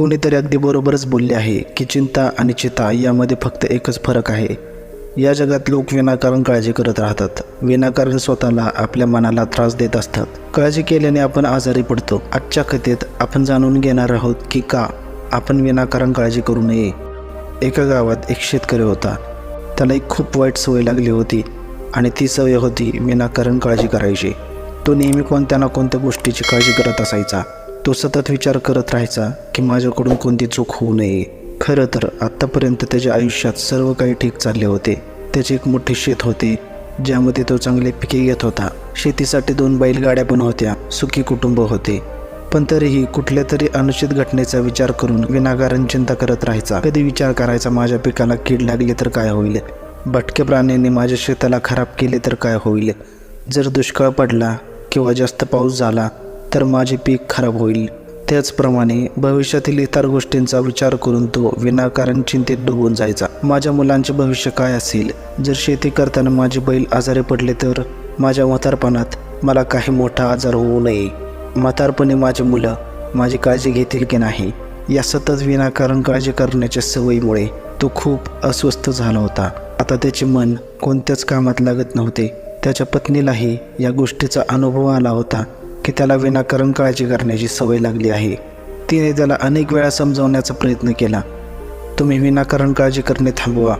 कोणीतरी अगदी बरोबरच बोलले आहे की चिंता आणि चिता यामध्ये फक्त एकच फरक आहे. या जगात लोक विनाकारण काळजी करत राहतात. विनाकारण स्वतःला आपल्या मनाला त्रास देत असतात. काळजी केल्याने आपण आजारी पडतो. आजच्या कथेत आपण जाणून घेणार आहोत की का आपण विनाकारण काळजी करू नये. एका गावात एक शेतकरी होता. त्याला एक खूप वाईट सवय लागली होती आणि ती सवय होती विनाकारण काळजी करायची. तो नेहमी कोणत्या ना कोणत्या गोष्टीची काळजी करत असायचा. तो सतत विचार करत राहायचा की माझ्याकडून कोणती चूक होऊ नये. खरं तर आत्तापर्यंत त्याच्या आयुष्यात सर्व काही ठीक चालले होते. त्याचे एक मोठे शेत होते ज्यामध्ये तो चांगले पिके घेत होता. शेतीसाठी दोन बैलगाड्या पण होत्या सुखी कुटुंब होते. पण तरीही कुठल्या तरी अनुचित घटनेचा विचार करून विनाकारण चिंता करत राहायचा. कधी विचार करायचा माझ्या पिकाला कीड लागली तर काय होईल? भटक्या प्राण्यांनी माझ्या शेताला खराब केले तर काय होईल? जर दुष्काळ पडला किंवा जास्त पाऊस झाला तर माझे पीक खराब होईल. त्याचप्रमाणे भविष्यातील इतर गोष्टींचा विचार करून तो विनाकारण चिंतेत डुबून जायचा. माझ्या मुलांचे भविष्य काय असेल? जर शेती करताना माझे बैल आजारी पडले तर माझ्या म्हातारपणात मला काही मोठा आजार होऊ नये. म्हातारपणे माझी मुलं माझी काळजी घेतील की नाही? या सतत विनाकारण काळजी करण्याच्या सवयीमुळे तो खूप अस्वस्थ झाला होता. आता त्याचे मन कोणत्याच कामात लागत नव्हते. त्याच्या पत्नीलाही या गोष्टीचा अनुभव आला होता. की त्याला विनाकारण काळजी करण्याची सवय लागली आहे. तिने त्याला अनेक वेळा समजावण्याचा प्रयत्न केला. तुम्ही विनाकारण काळजी करणे थांबवा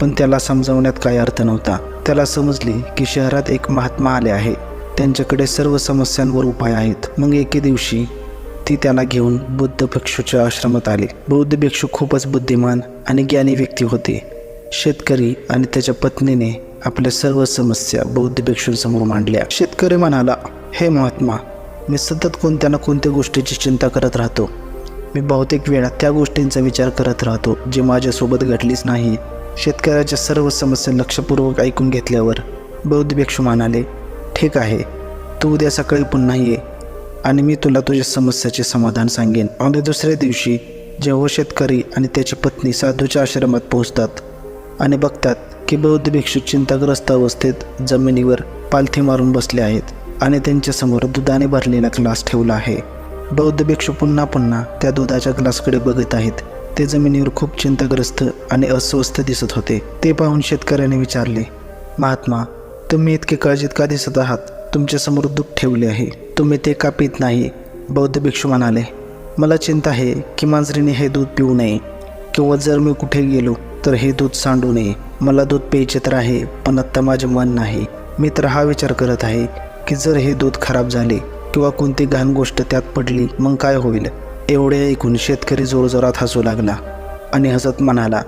पण त्याला समजावण्यात काही अर्थ नव्हता. त्याला समजले की शहरात एक महात्मा आले आहे. त्यांच्याकडे सर्व समस्यांवर उपाय आहेत. मग एके दिवशी ती त्याला घेऊन बुद्ध भिक्षूच्या आश्रमात आले. बौद्ध भिक्षू खूपच बुद्धिमान आणि ज्ञानी व्यक्ती होते. शेतकरी आणि त्याच्या पत्नीने आपल्या सर्व समस्या बौद्ध भिक्षूंसमोर मांडल्या. शेतकरी म्हणाला हे महात्मा मी सतत कोणत्या ना कोणत्या गोष्टीची चिंता करत राहतो. मी बहुतेक वेळा त्या गोष्टींचा विचार करत राहतो जे माझ्यासोबत घडलीच नाही. शेतकऱ्याच्या सर्व समस्या लक्षपूर्वक ऐकून घेतल्यावर बौद्ध भिक्षू म्हणाले ठीक आहे तू उद्या सकाळी पुन्हा ये आणि मी तुला तुझ्या समस्याचे समाधान सांगेन. आणि दुसऱ्या दिवशी जेव्हा शेतकरी आणि त्याची पत्नी साधूच्या आश्रमात पोहोचतात आणि बघतात की बौद्ध भिक्षू चिंताग्रस्त अवस्थेत जमिनीवर पालथी मारून बसले आहेत आणि त्यांच्यासमोर दुधाने भरलेला ग्लास ठेवला आहे. बौद्ध भिक्षू पुन्हा पुन्हा त्या दुधाच्या ग्लासकडे बघत आहेत. ते जमिनीवर खूप चिंताग्रस्त आणि अस्वस्थ दिसत होते. ते पाहून शेतकऱ्याने विचारले महात्मा तुम्ही इतके काळजीत का दिसत आहात? तुमच्यासमोर दूध ठेवले आहे. तुम्ही ते का पित नाही? बौद्ध भिक्षू म्हणाले मला चिंता आहे की मांजरीने हे दूध पिऊ नये किंवा जर मी कुठे गेलो तर हे दूध सांडू नये. मला दूध प्यायचे तर आहे पण आत्ता माझे मन नाही. मी तर हा विचार करत आहे की जर हे दूध खराब झाले किंवा कोणती घाण गोष्ट त्यात पडली मग काय होईल? एवढे ऐकून शेतकरी जोरजोरात हसू लागला आणि हसत म्हणाला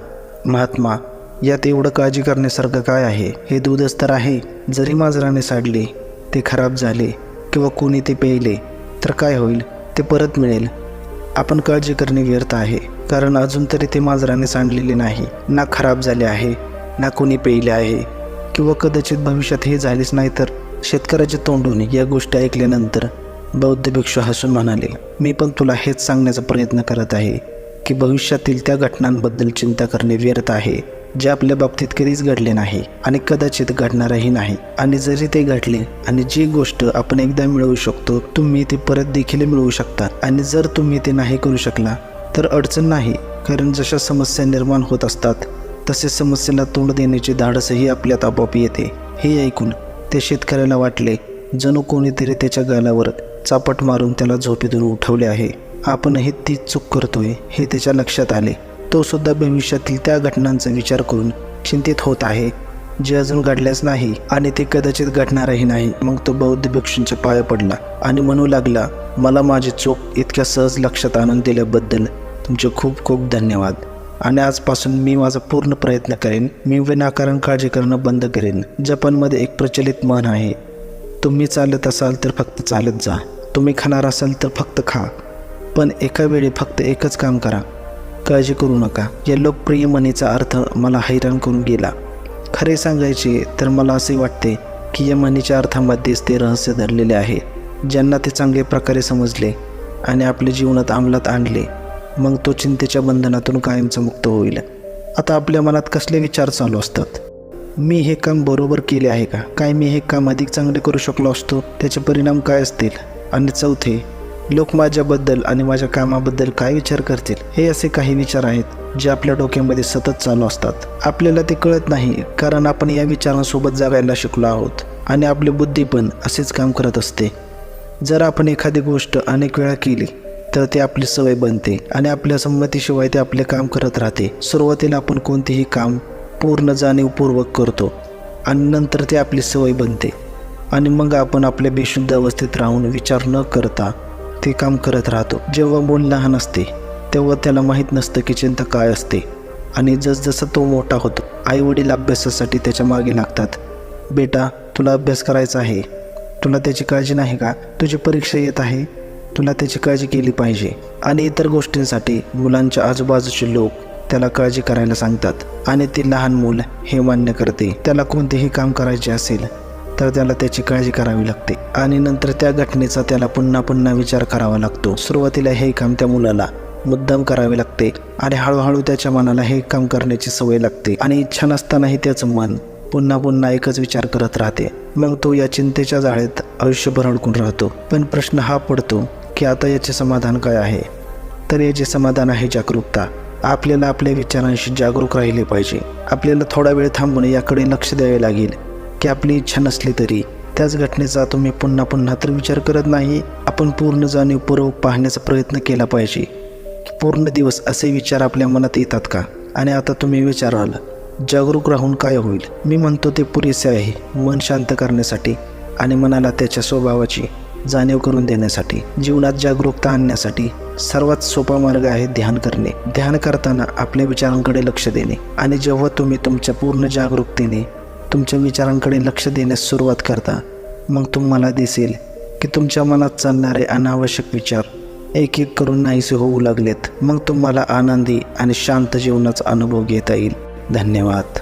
महात्मा यात एवढं काळजी करण्यासारखं काय आहे? हे दूधच तर आहे. जरी मांजराने साडले ते खराब झाले किंवा कोणी ते प्यायले तर काय होईल? ते परत मिळेल. आपण काळजी करणे व्यर्थ आहे. कारण अजून तरी ते मांजराने सांडलेले नाही. ना खराब झाले आहे ना कोणी पेयले आहे किंवा कदाचित भविष्यात हे झालेच नाही तर शेतकऱ्याच्या तोंडून या गोष्टी ऐकल्यानंतर बौद्ध भिक्षू हसून म्हणाले मी पण तुला हेच सांगण्याचा प्रयत्न करत आहे की भविष्यातील त्या घटनांबद्दल चिंता करणे व्यर्थ आहे जे आपल्या बाबतीत कधीच घडले नाही आणि कदाचित घडणारही नाही. आणि जरी ते घडले आणि जी गोष्ट आपण एकदा मिळवू शकतो तुम्ही ती परत देखील मिळवू शकता. आणि जर तुम्ही ते नाही करू शकला तर अडचण नाही कारण जशा समस्या निर्माण होत असतात तसे समस्येला तोंड देण्याची धाडसही आपल्यात आपोआप येते. हे ऐकून ते शेतकऱ्याला वाटले जणू कोणीतरी त्याच्या गालावर चापट मारून त्याला झोपेतून उठवले आहे. आपणही तीच चूक करतोय हे त्याच्या लक्षात आले. तो सुद्धा भविष्यातील त्या घटनांचा विचार करून चिंतित होत आहे. जे अजून घडल्याच नाही आणि ते कदाचित घडणारही नाही. मग तो बौद्ध भिक्षूंच्या पाया पडला आणि म्हणू लागला मला माझी चूक इतक्या सहज लक्षात आणून दिल्याबद्दल तुमचे खूप खूप धन्यवाद. आणि आजपासून मी माझा पूर्ण प्रयत्न करेन मी विनाकारण काळजी करणं बंद करेन. जपानमध्ये एक प्रचलित म्हण आहे तुम्ही चालत असाल तर फक्त चालत जा. तुम्ही खाणार असाल तर फक्त खा. पण एका वेळी फक्त एकच काम करा. काळजी करू नका. या लोकप्रिय म्हणीचा अर्थ मला हैराण करून गेला. खरे सांगायचे तर मला असे वाटते की या म्हणीच्या अर्थामध्येच ते रहस्य धरलेले आहे. ज्यांना ते चांगल्या प्रकारे समजले आणि आपल्या जीवनात अंमलात आणले मग तो चिंतेच्या बंधनातून कायमचा मुक्त होईल. आता आपल्या मनात कसले विचार चालू असतात? मी हे काम बरोबर केले आहे का? काय मी हे काम अधिक चांगले करू शकलो असतो? त्याचे परिणाम काय असतील? आणि चौथे लोक माझ्याबद्दल आणि माझ्या कामाबद्दल काय विचार करतील हे असे काही विचार आहेत जे आपल्या डोक्यामध्ये सतत चालू असतात. आपल्याला ते कळत नाही कारण आपण या विचारांसोबत जगायला शिकलो आहोत आणि आपली बुद्धी पण असेच काम करत असते. जर आपण एखादी गोष्ट अनेक वेळा केली तर ती आपली सवय बनते आणि आपल्या संमतीशिवाय ते आपले काम करत राहते. सुरुवातीला आपण कोणतेही काम पूर्ण जाणीवपूर्वक करतो आणि नंतर ते आपली सवय बनते. आणि मग आपण आपल्या बेशुद्ध अवस्थेत राहून विचार न करता ते काम करत राहतो. जेव्हा मूल लहान असते तेव्हा त्याला माहीत नसतं की चिंता काय असते. आणि जसजसा तो मोठा होतो आई वडील अभ्यासासाठी त्याच्यामागे लागतात. बेटा तुला अभ्यास करायचा आहे. तुला त्याची काळजी नाही का? तुझी परीक्षा येत आहे. तुला त्याची काळजी केली पाहिजे. आणि इतर गोष्टींसाठी मुलांच्या आजूबाजूचे लोक त्याला काळजी करायला सांगतात. आणि ते लहान मूल हे मान्य करते. त्याला कोणतेही काम करायचे असेल तर त्याला त्याची काळजी करावी लागते. आणि नंतर त्या घटनेचा त्याला पुन्हा पुन्हा विचार करावा लागतो. सुरुवातीला हे काम त्या मुलाला मुद्दाम करावे लागते आणि हळूहळू त्याच्या मनाला हे काम करण्याची सवय लागते. आणि इच्छा नसतानाही त्याचं मन पुन्हा पुन्हा एकच विचार करत राहते. मग तो या चिंतेच्या जाळ्यात आयुष्यभर अडकून राहतो. पण प्रश्न हा पडतो की आता याचे समाधान काय आहे? तर याचे समाधान आहे जागरूकता. आपल्याला आपल्या विचारांशी जागरूक राहिले पाहिजे. आपल्याला थोडा वेळ थांबून याकडे लक्ष द्यावे लागेल. की आपली इच्छा नसली तरी. त्याच घटनेचा तुम्ही पुन्हा पुन्हा तर विचार करत नाही. आपण पूर्ण जाणीवपूर्वक पाहण्याचा प्रयत्न केला पाहिजे. पूर्ण दिवस असे विचार आपल्या मनात येतात का? आणि आता तुम्ही विचाराल जागरूक राहून काय होईल? मी म्हणतो ते पुरेसे आहे. मन शांत करण्यासाठी आणि मनाला त्याच्या स्वभावाची जाणीव करून देण्यासाठी. जीवनात जागरूकता आणण्यासाठी सर्वात सोपा मार्ग आहे ध्यान करणे. ध्यान करताना आपल्या विचारांकडे लक्ष देणे. आणि जेव्हा तुम्ही तुमच्या पूर्ण जागरूकतेने तुमच्या विचारांकडे लक्ष देण्यास सुरुवात करता. मग तुम्हाला दिसेल की तुमच्या मनात चालणारे अनावश्यक विचार एक एक करून नाहीसे होऊ लागलेत. मग तुम्हाला आनंदी आणि शांत जीवनाचा अनुभव घेता येईल. धन्यवाद.